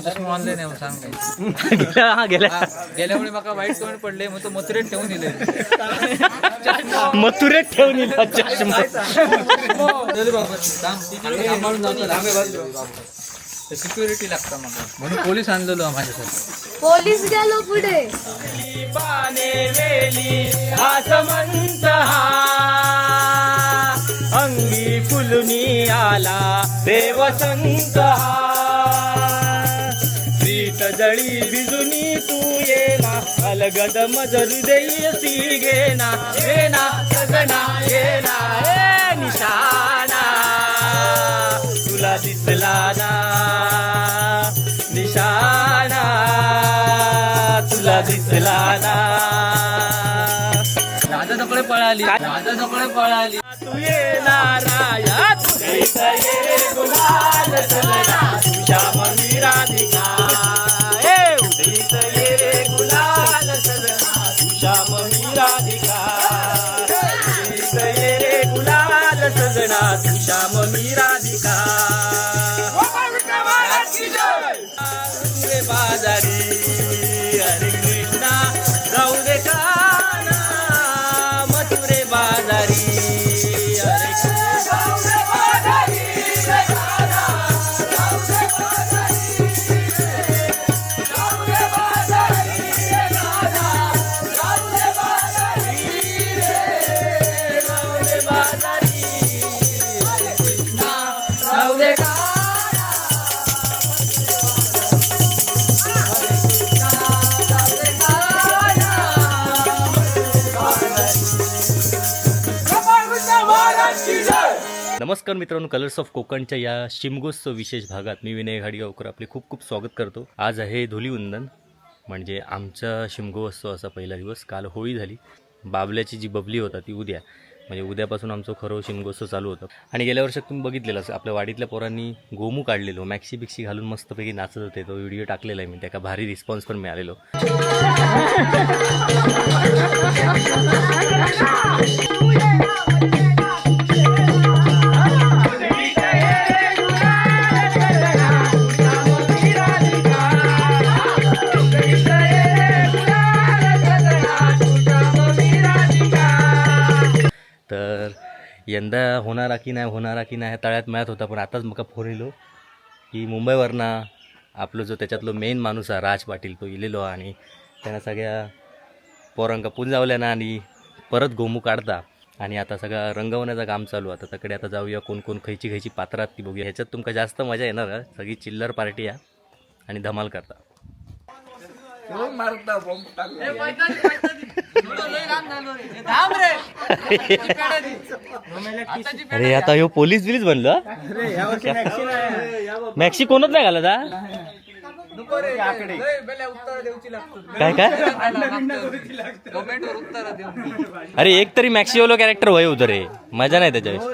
चष्मा आणले नाही सांग काय गेल्या हा गेल्या. हा, गेल्या वेळी माका वाईट कमेंट पडले मग तो मथुरेत ठेवून दिले मथुरेत ठेवून येईल चष्मा. सिक्युरिटी लागतं मला म्हणून पोलीस आणलेलो माझ्यासाठी. पोलीस गेलो पुढे. आसमंत अंगी फुलुनी आला देवसंत प्रीत जळी भिजुनी तू येना अलगद मज हृदयसी घेना येना सजना येना ए निशाना तुला दिसला ना निशाना तुला दिसला ना राजा जकडे पळाली राजा जकडे पळाली तू येणार या तुझे ये गुलाल सजना तुझ्या राधिका तुझ्या मनी राधिका नमस्कार मित्रांनो कलर्स ऑफ कोकणच्या या शिमगोत्सव विशेष भागात मी विनय घाडगावकर आपले खूप खूप स्वागत करतो. आज आहे धुलीवंदन म्हणजे आमचा शिमगोत्सवाचा पहिला दिवस. काल होळी झाली. बाबल्याची जी बबली होता ती उद्या. म्हणजे उद्यापासून आमचं खरं शिमगोत्सव चालू होतं. आणि गेल्या वर्षात तुम्ही बघितलेलं असं आपल्या वाडीतल्या पोरांनी गोमू काढलेलो मॅक्सी बिक्सी घालून मस्तपैकी नाचत होते. तो व्हिडिओ टाकलेला आहे मी त्याका भारी रिस्पॉन्स पण मिळालेलो. यंदा होणारा की नाही होणारा की नाही तळ्यात मॅथ होता पण आताच मका फोन येलो की मुंबईवरनं आपलं जो त्याच्यातलो मेन माणूस आहे राज पाटील तो इलेलो आणि त्यांना सगळ्या पोरांका पुंजावल्या ना आणि परत गोमू काढता. आणि आता सगळं रंगवण्याचं काम चालू आहे. आता तकडे आता जाऊया कोण कोण खयची खयची पात्रात ती बघूया. ह्याच्यात तुमका जास्त मजा येणार सगळी चिल्लर पार्टी आहे आणि धमाल करता. अरे आता ह्यो पोलीस बिलीस बनलो मॅक्सी कोणच नाही घालत काय काय? अरे एक तरी मॅक्सिओलो कॅरेक्टर वय होतं रे मजा नाही त्याच्यावेळेस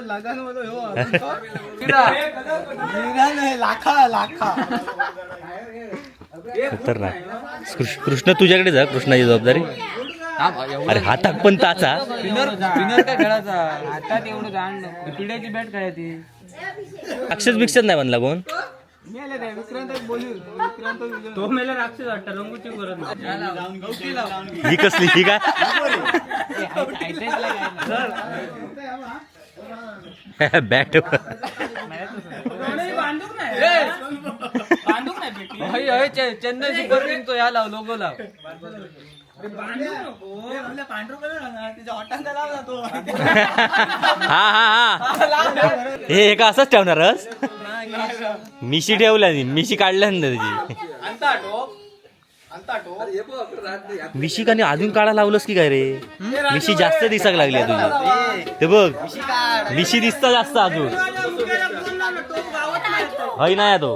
खतरनाक. कृष्ण तुझ्याकडे जा कृष्णाची जबाबदारी? अरे हातात पण ताचा. काय खेळायचा? हातात एवढं जाण. पिढ्याची बॅट खेळायची. अक्षस बिक्षस नाही बनला कोण? तो मेला राक्षस वाटतं रंगूची करत ही कसली ही काय? बॅट. चेन्नई सुपर किंग तो या लाव लोगो लाव. हा हा हा. हे हे. का असंच ठेवणारच मिशी ठेवल्या नी, मिशी काढल्या ना त्याची. मिशी का नाही अजून काढा लावलंस की काय रे? मिशी जास्त दिसाक लागली आहे. तुझी ते बघ मिशी दिसता जास्त अजून. हय नाही तो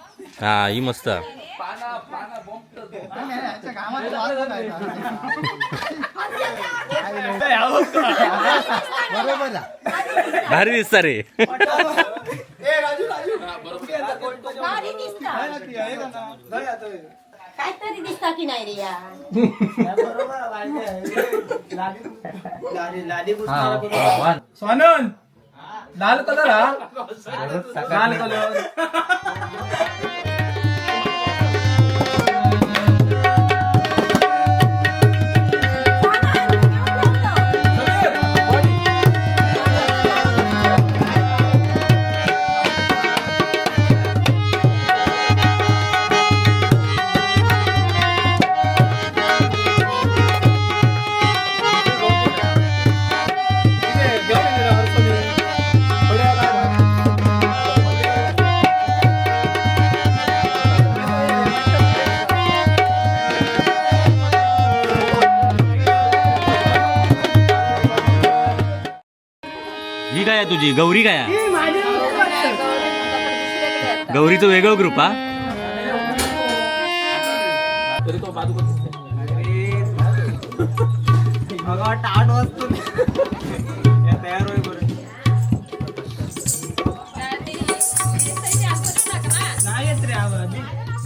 हा ही मस्त. भारी दिसता रे. भारी दिसतं काहीतरी दिसता की नाही रे या स्वानंद! నాలుగు కదరా నాలుగు तुझी? गौरी काय? गौरीचं वेगळं ग्रुप हा?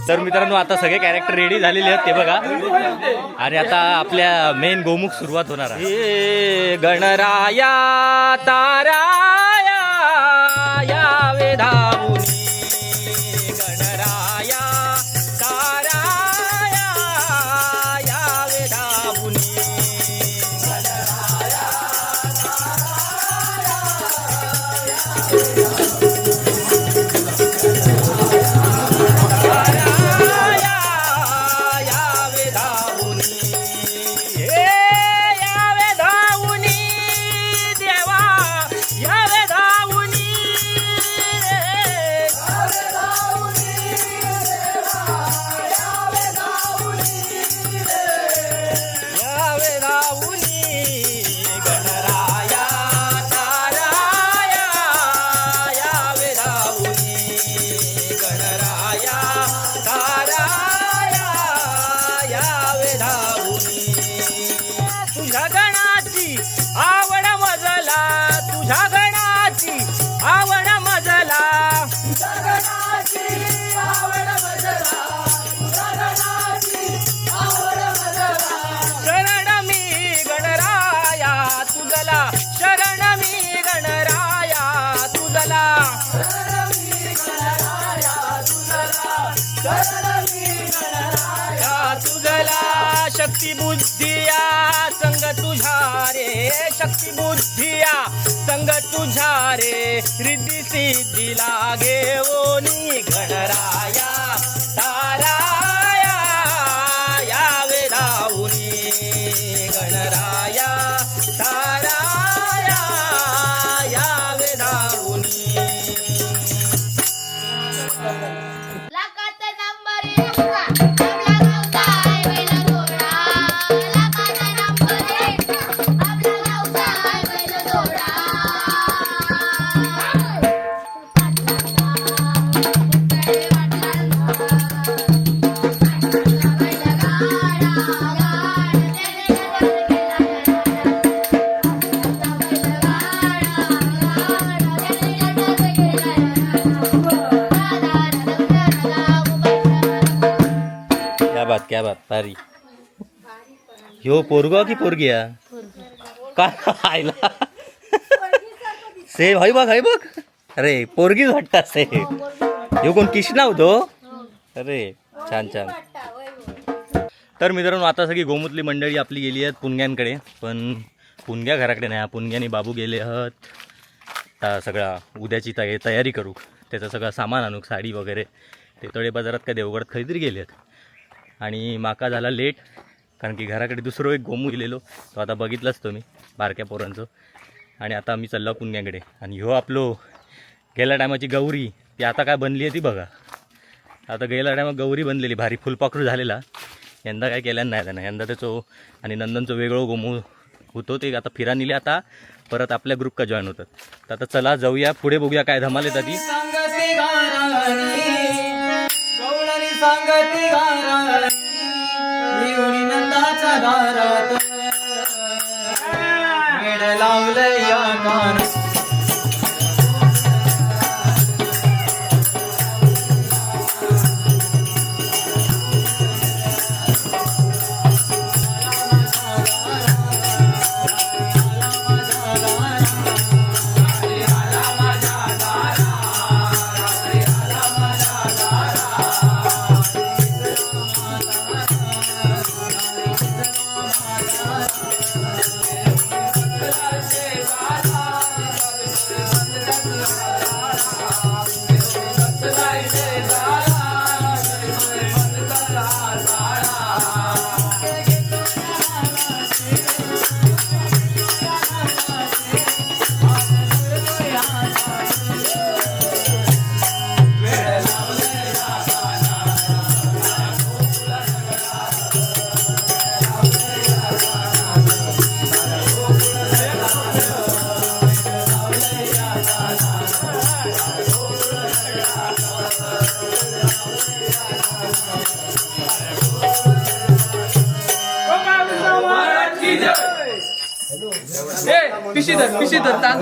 तर मित्रांनो आता सगळे कॅरेक्टर रेडी झालेले आहेत ते बघा. आणि आता आपल्या मेन गोमुख सुरुवात होणार आहे. गणराया ताराया या वेधा तुझला शक्ती बुद्धिया संग तुझा रे शक्ती बुद्धिया संग तुझा रे रिद्धी सिद्धी लागे ओनी गणराया. बात क्या बात भारी ह्यो पोरगो की पोरगी का काय आयला। सेम हय बघ हय बघ। अरे पोरगीच वाटतात सेम ह्यो कोण किशना होतो अरे छान छान। तर मित्रांनो आता सगळी गोमुतली मंडळी आपली गेली आहेत पुणग्यांकडे पण पुणग्या घराकडे नाही पुणग्यानी बाबू गेले आहेत. आता सगळा उद्याची तयारी करू. त्याचं सगळं सामान आणू साडी वगैरे. ते थोडे बाजारात काय देवगडात खरेदी गेले आहेत आणि माका झाला लेट कारण की घराकडे दुसरं एक गोमू गेलेलो. तो आता बघितलाच तुम्ही बारक्या पोरांचं. आणि आता मी चाललो पुण्याकडे. आणि ह्यो आपलो गेल्या टायमाची गौरी ती आता काय बनली आहे ती बघा. आता गेल्या टायमा गौरी बनलेली भारी फुलपाखरू झालेला. यंदा काय केल्यानं नाही त्यानं यंदा त्याचो आणि नंदनचं वेगळं गोमू होतो. ते आता फिरा नेले आता. परत आपल्या ग्रुप का जॉईन होतात. तर आता चला जाऊया पुढे बघूया काय धमाल येतात ती दारात वेड लावले या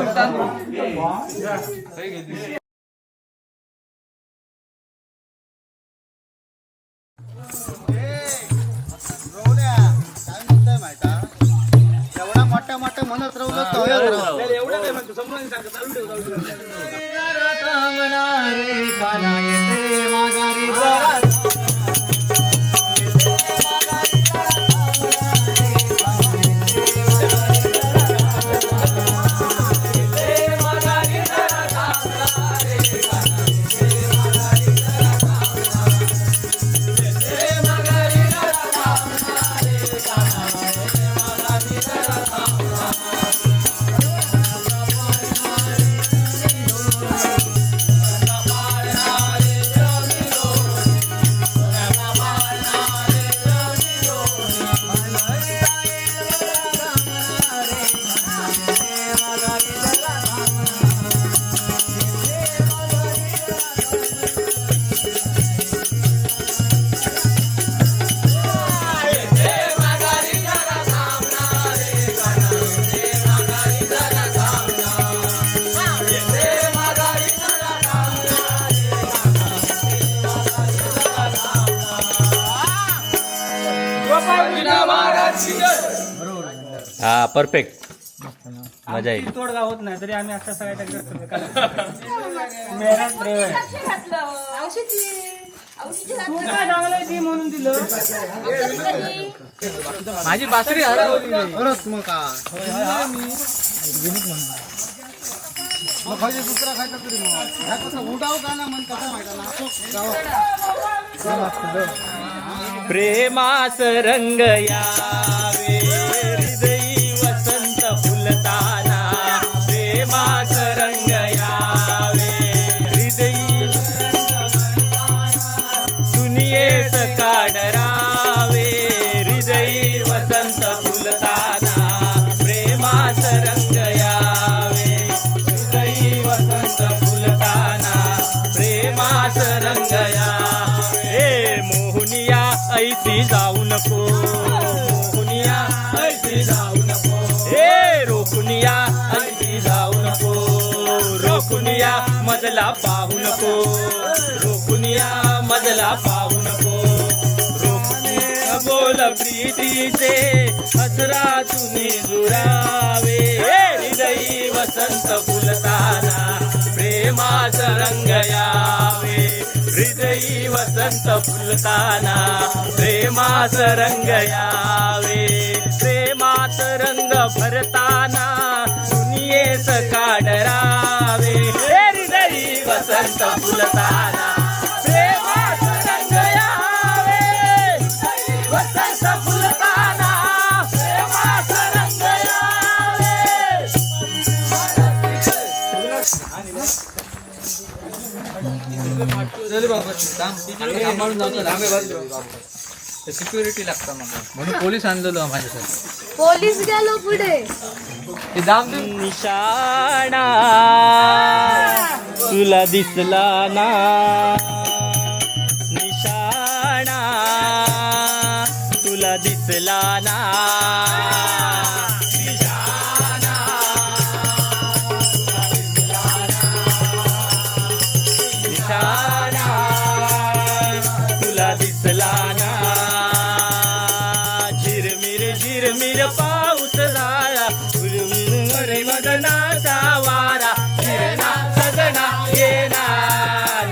पिशी धर तांदूळ तांदूळ एवढा हा परफेक्ट मजा येईल. तोडगा होत नाही तरी आम्ही आता सगळ्या म्हणून दिलं. माझी बासरी हरवली परत मग का मग खायचे दुसरा खायचा तरी मग. ह्या कसं उडाव का ना कसं माहिती असं प्रेमास रंग हृदयी वसंत फुलताना रंग यावे. हृदयी दुनियेस काढरावे हृदयी वसंत फुलताना रंग मजला पाहू नको. रोकुनिया मजला पाहू नको. रोकुनिया बोल प्रीतीचे हसरा तुम्ही जुरावे हे हृदयी वसंत फुलताना प्रेमाच रंग यावे. हृदयी वसंत फुलताना प्रेमाच रंग यावे. प्रेमात रंग भरताना वसंत फुलताना. प्रेमाच रंग यावे. वसंत फुलताना. प्रेमाच रंग यावे. चल बाबा थांब. सांभाळून जातो सिक्युरिटी लागतं मला म्हणून पोलीस आणलेलो माझ्यासाठी. पोलीस गेलो पुढे. ते निशाणा. तुला दिसला ना. निशाणा. तुला दिसला ना.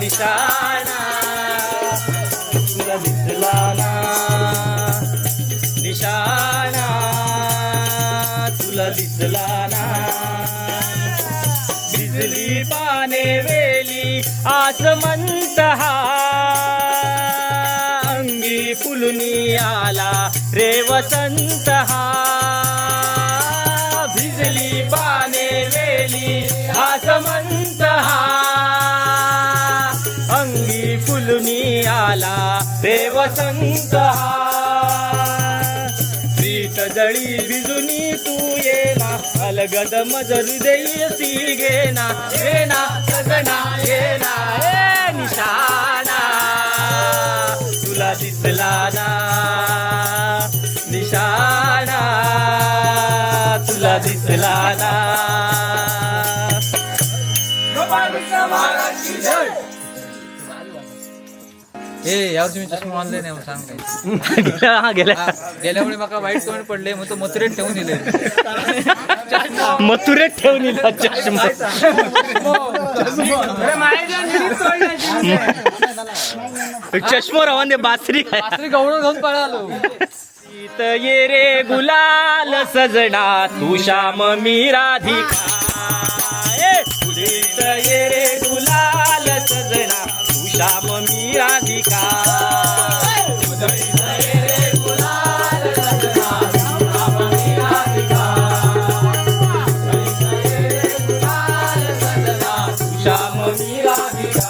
निशाणा तुला दिसला ना निशाणा तुला दिसला ना भिजली पाने वेली आसमंत हा. अंगी फुलुनी आला रे वसंत हा. झाला. देवसंत सीट जळी बिजुनी तू येना. अलगद मज हृदय सी घेना. येना सगना येना. ये निशाना. तुला दिसला ना. निशाना. तुला दिसला ना. ए यावर्षी मी चष्मा ऑनलाईन आहे सांग काय. हा गेल्या हा, गेल्यामुळे मला वाईट कमेंट पडले मग तो मथुरेत ठेवून दिले. मथुरेत ठेवून हा चष्मा. चष्मा रवान दे बासरी काय रात्री घेऊन पळालो. गीत ये रे गुलाल सजना तू श्याम मी राधिका ए, गीत ये रे गुलाल सजना. श्याम मी राधिका श्याम मी राधिका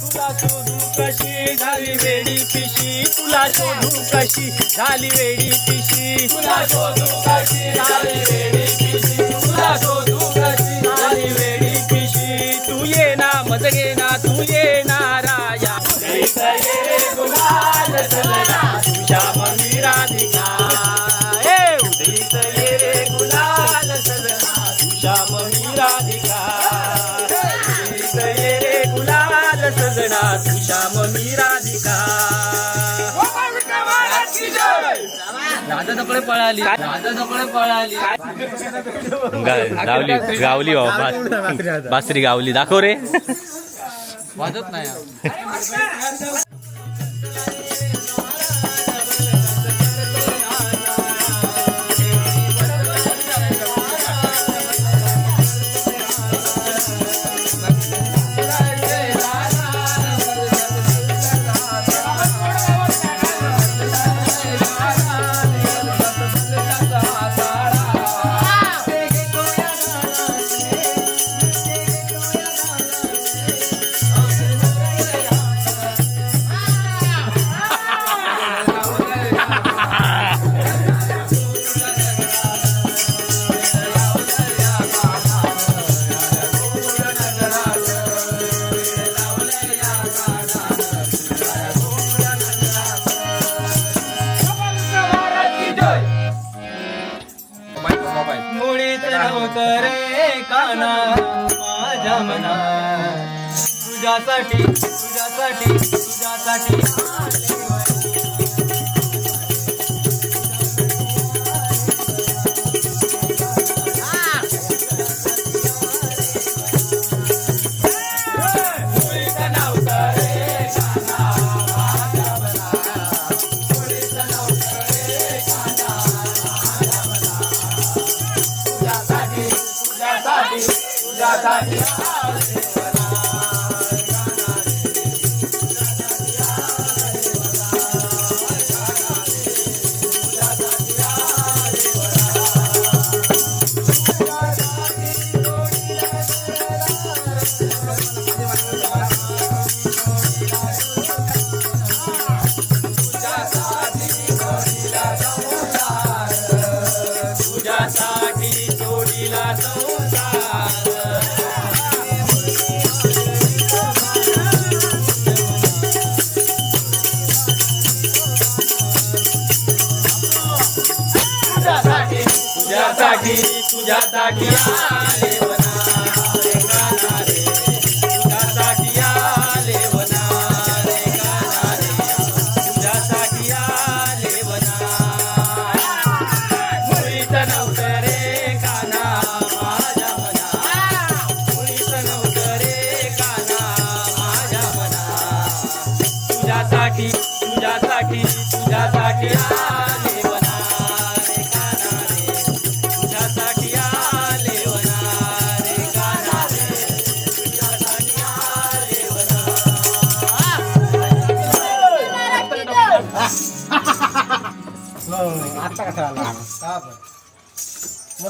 तुला शोधू कशी झाली वेडी पिशी तुला शोधू कशी झाली वेडी पिशी तुला शोधू कशी झाली वेडी पिशी? तुला शोधू कशी झाली वेडी पिशी? तू ये ना मज घे ना तू ये ना. राधिका ये रे गुलाल सजना राधिका ये रे गुलाल सजना राधिका सगळे पळाली सगळे पळाली गावली गावली बाबा बासरी गावली. दाखव रे. वाजत नाही. तुझ्यासाठी तुझ्यासाठी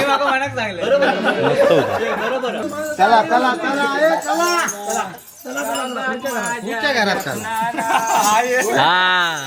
मस्त होता. चला चला चला ए चला. पुढच्या घरात. चला. हा.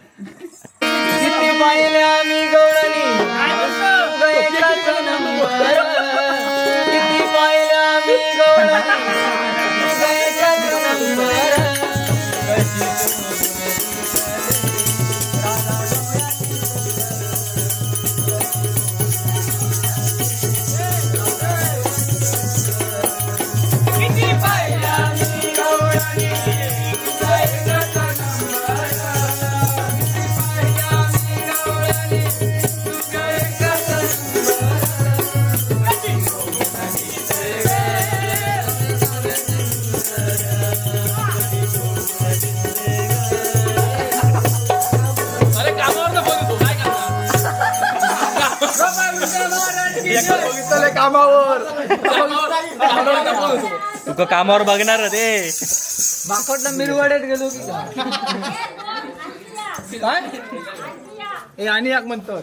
किती पाहिले आम्ही गौरानी कामावर. तुका कामावर बघणार ते माकडला मिरवाड्यात गेलो की काय? ए आणि एक म्हणतो